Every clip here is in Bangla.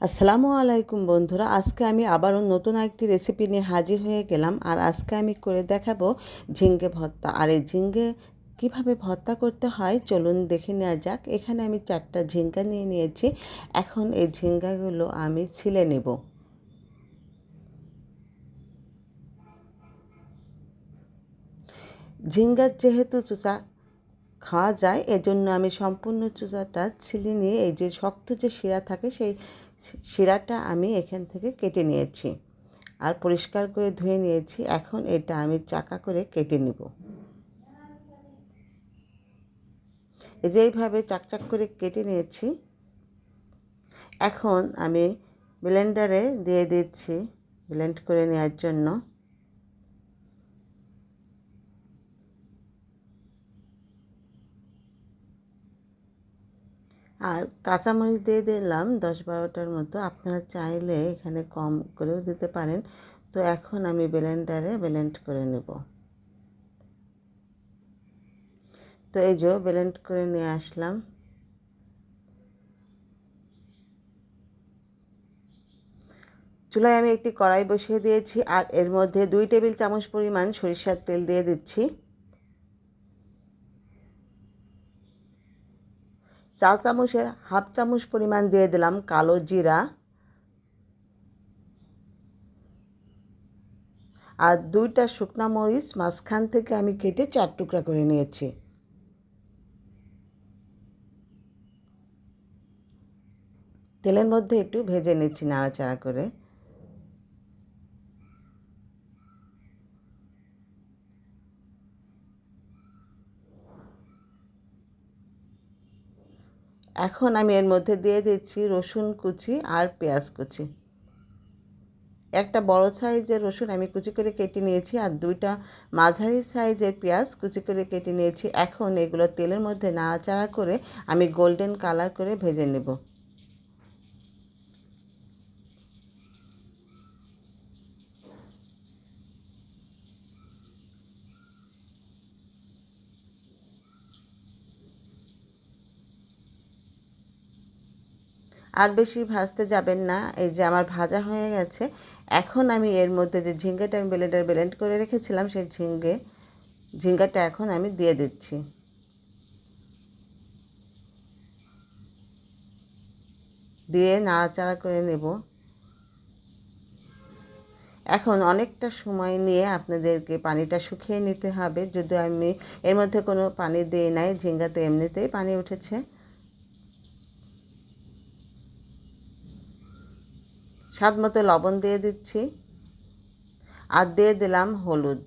আসসালামু আলাইকুম বন্ধুরা, আজকে আমি আবারও নতুন একটি রেসিপি নিয়ে হাজির হয়ে গেলাম। আর আজকে আমি করে দেখাবো ঝিঙ্গে ভর্তা। আর এই ঝিঙ্গে কীভাবে ভর্তা করতে হয় চলুন দেখে নেওয়া যাক। এখানে আমি চারটা ঝিঙ্গা নিয়ে নিয়েছি। এখন এই ঝিঙ্গাগুলো আমি ছিলে নেব। ঝিঙ্গার যেহেতু চুচা খাওয়া যায়। এজন্য আমি সম্পূর্ণ চুচাটা ছিলে নিয়ে এই যে শক্ত যে শিরা থাকে সেই শিরাটা আমি এখান থেকে কেটে নিয়েছি আর পরিষ্কার করে ধুয়ে নিয়েছি। এখন এটা আমি চাকা করে কেটে নেব। এই যে এইভাবে চাকচাক করে কেটে নিয়েছি। এখন আমি ব্লেন্ডারে দিয়ে দিচ্ছি ব্লেন্ড করে নেওয়ার জন্য। আর কাঁচামরিচ দিয়ে দিলাম দশ বারোটার মতো। আপনারা চাইলে এখানে কম করেও দিতে পারেন। তো এখন আমি ব্লেন্ডারে ব্লেন্ড করে নেব। তো এই যে ব্লেন্ড করে নিয়ে আসলাম। চুলায় আমি একটি কড়াই বসিয়ে দিয়েছি আর এর মধ্যে দুই টেবিল চামচ পরিমাণ সরিষার তেল দিয়ে দিচ্ছি। চা চামচের হাফ চামচ পরিমাণ দিয়ে দিলাম কালো জিরা আর দুইটা শুকনা মরিচ মাঝখান থেকে আমি কেটে চার টুকরা করে নিয়েছি। তেলের মধ্যে একটু ভেজে নিচ্ছি নাড়াচাড়া করে। এখন আমি এর মধ্যে দিয়ে দিচ্ছি রসুন কুচি আর পেঁয়াজ কুচি। একটা বড় সাইজের রসুন আমি কুচি করে কেটে নিয়েছি আর দুইটা মাঝারি সাইজের পেঁয়াজ কুচি করে কেটে নিয়েছি। এখন এগুলো তেলের মধ্যে নাড়াচাড়া করে আমি গোল্ডেন কালার করে ভেজে নেব। বেশি ভাজতে যাবেন না। এই যে আমার ভাজা হয়ে গেছে। এখন আমি এর মধ্যে যে ঝিঙ্গাটা আমি ব্লেন্ডার ব্লেন্ড করে রেখেছিলাম, সেই ঝিঙ্গে, ঝিঙ্গাটা এখন আমি দিয়ে দিচ্ছি। দিয়ে নাড়াচাড়া করে নেব। এখন অনেকটা সময় নিয়ে আপনাদেরকে পানিটা শুকিয়ে নিতে হবে। যদি আমি এর মধ্যে কোনো পানি দিই নাই, ঝিঙ্গাতে এমনিতেই পানি উঠেছে। স্বাদ মতো লবণ দিয়ে দিচ্ছি আর দিয়ে দিলাম হলুদ।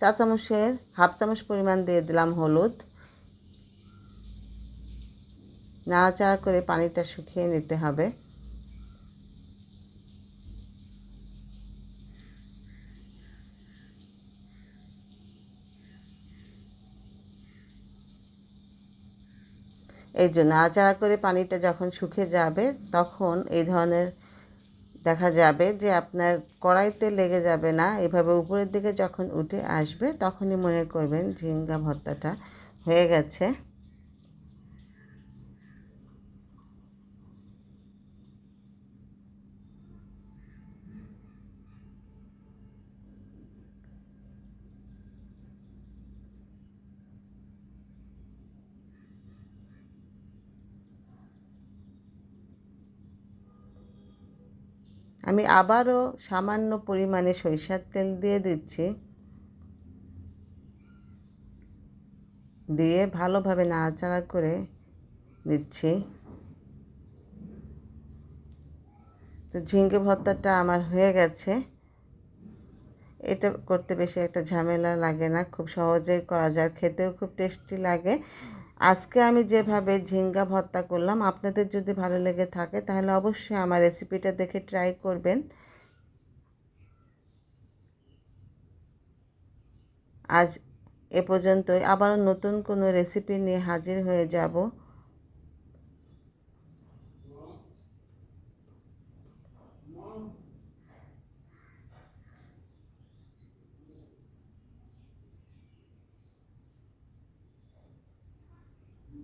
চা চামচের হাফ চামচ পরিমাণ দিয়ে দিলাম হলুদ। নাড়াচাড়া করে পানিটা শুকিয়ে নিতে হবে। এই জন্য নাড়াচাড়া করে পানিটা যখন শুকিয়ে যাবে, তখন এই ধরনের দেখা যাবে যে আপনার কড়াইতে লেগে যাবে না। এভাবে উপরের দিকে যখন উঠে আসবে, তখনই মনে করবেন ঝিঙ্গা ভর্তাটা হয়ে গেছে। আমি আবারও সামান্য পরিমাণে সরিষার তেল দিয়ে দিচ্ছি। দিয়ে ভালোভাবে নাড়াচাড়া করে দিচ্ছি। তো ঝিঙ্গে ভর্তাটা আমার হয়ে গেছে। এটা করতে বেশি একটা ঝামেলা লাগে না, খুব সহজেই করা যায়, খেতেও খুব টেস্টি লাগে। আজকে আমি যেভাবে ঝিঙ্গা ভর্তা করলাম, আপনাদের যদি ভালো লেগে থাকে তাহলে অবশ্যই আমার রেসিপিটা দেখে ট্রাই করবেন। আজ এ পর্যন্তই, আবারও নতুন কোনো রেসিপি নিয়ে হাজির হয়ে যাব।